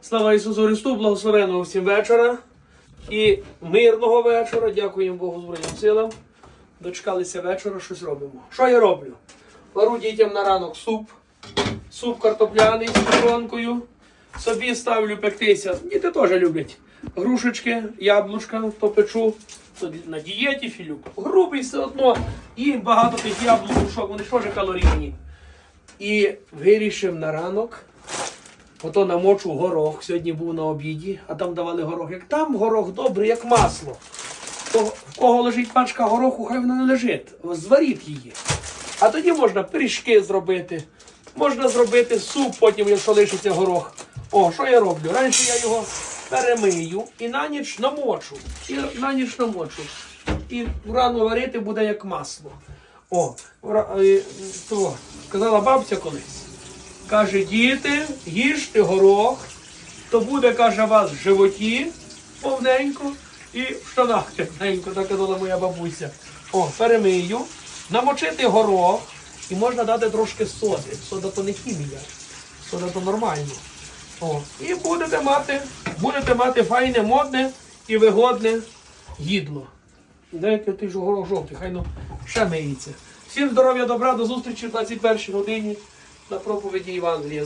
Слава Ісусу Христу, благословеного всім вечора і мирного вечора. Дякуємо Богу Збройним силам. Дочекалися вечора, щось робимо. Що я роблю? Вару дітям на ранок суп, суп картопляний з тушонкою. Собі ставлю пектися. Діти теж люблять. Грушечки, яблучка попечу. На дієті філюк. Грубий все одно. І багато тих яблук, що вони теж калорійні. І вирішив на ранок. Ото намочу горох. Сьогодні був на обіді, а там давали горох. Як там горох добрий, як масло. То в кого лежить пачка гороху, хай вона не лежить. Зваріть її. А тоді можна пиріжки зробити. Можна зробити суп, потім, якщо лишиться горох. О, що я роблю? Раніше я його перемию і на ніч намочу. І на ніч намочу. І рано варити буде як масло. О, то, казала бабця колись. Каже, діти, їжте горох, то буде, каже, вас в животі повненько і в штанах тепленько, так казала моя бабуся. О, перемию, намочити горох і можна дати трошки соди. Сода то не хімія, сода то нормально. О, і будете мати, будете мати файне, модне і вигодне їдло. Дайте ти ж горох жовтий, хай ну ще миється. Всім здоров'я, добра, до зустрічі в 21 годині на проповіді Євангелія.